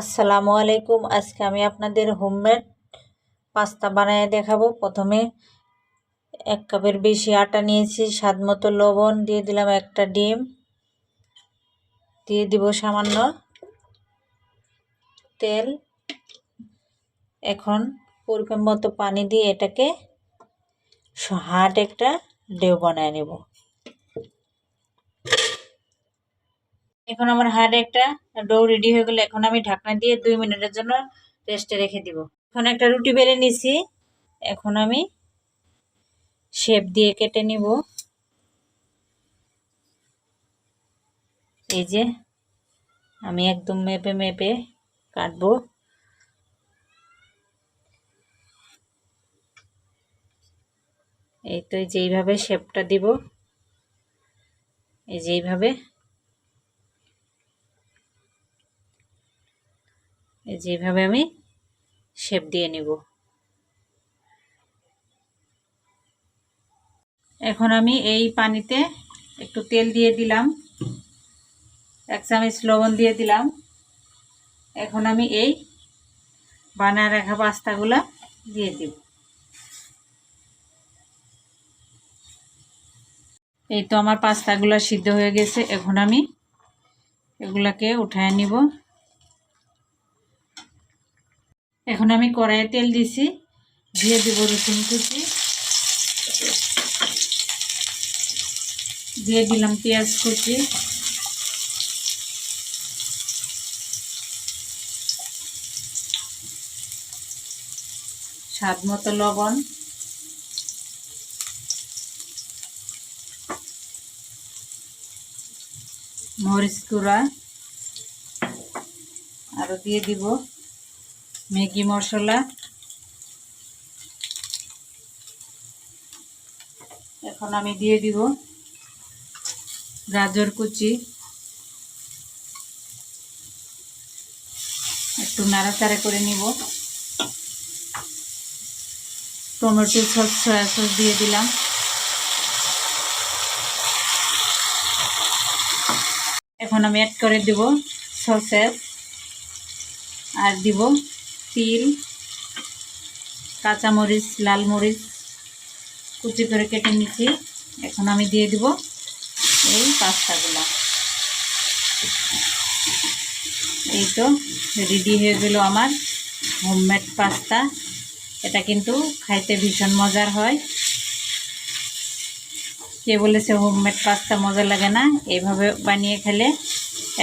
আসসালামু আলাইকুম। আজকে আমি আপনাদের হোমমেড পাস্তা বানিয়ে দেখাবো। প্রথমে এক কাপের বেশি আটা নিয়েছি, স্বাদ মতো লবণ দিয়ে দিলাম একটা ডিম। দিয়ে দিব সামান্য তেল। এখন পরিমাণ মতো পানি দিয়ে এটাকে হাট একটা ডেউ বানায় নেব। এখন আমার হার্ড একটা ডো রেডি হয়ে গেলে এখন আমি ঢাকনা দিয়ে দুই মিনিটের জন্য রেস্টে রেখে দিব। এখন একটা রুটি বেলে নিছি। এখন আমি শেপ দিয়ে কেটে নিব। এই যে আমি একদম মেপে মেপে কাটবো। এই তো যেইভাবে শেপটা দিব। এই যেইভাবে যেভাবে আমি শেপ দিয়ে নিব। এখন আমি এই পানিতে একটু তেল দিয়ে দিলাম, এক চামচ লবণ দিয়ে দিলাম। এখন আমি এই বানায় রাখা পাস্তাগুলো দিয়ে দিব। এই তো আমার পাস্তাগুলো সিদ্ধ হয়ে গেছে, এখন আমি এগুলাকে উঠায় নিব। এখন আমি কড়াইয়ে তেল দিছি, দিয়ে দেবো রসুন কুচি। দিয়ে দিলাম পেঁয়াজ কুচি। স্বাদ মতো লবণ। মরিচ গুঁড়া। আরও দিয়ে দিব। ম্যাগি মশলা। এখন আমি দিয়ে দিব গাজর কুচি। একটু নাড়াচাড়া করে নিব। টমেটো সস, সয়া সস দিয়ে দিলাম। এখন আমি অ্যাড করে দিব সসেস আর দিব তিল, কাঁচামরিচ লাল মরিচ কুচি করে কেটে নিচ্ছি। এখন আমি দিয়ে দিব এই পাস্তাগুলো। এই তো রেডি হয়ে গেল আমার হোমমেড পাস্তা। এটা কিন্তু খাইতে ভীষণ মজার হয়। কে বলেছে হোমমেড পাস্তা মজা লাগে না? এইভাবে বানিয়ে খেলে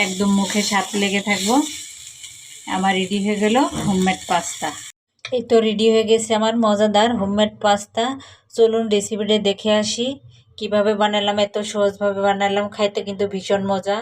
একদম মুখে স্বাদ লেগে থাকব। আমার রেডি হয়ে গেল হোমমেড পাস্তা এই তো রেডি হয়ে গেছে আমার মজাদার হোমমেড পাস্তা চলুন রেসিপিটা দেখে আসি। কীভাবে বানালাম, এত সহজভাবে বানালাম, খাইতে কিন্তু ভীষণ মজা।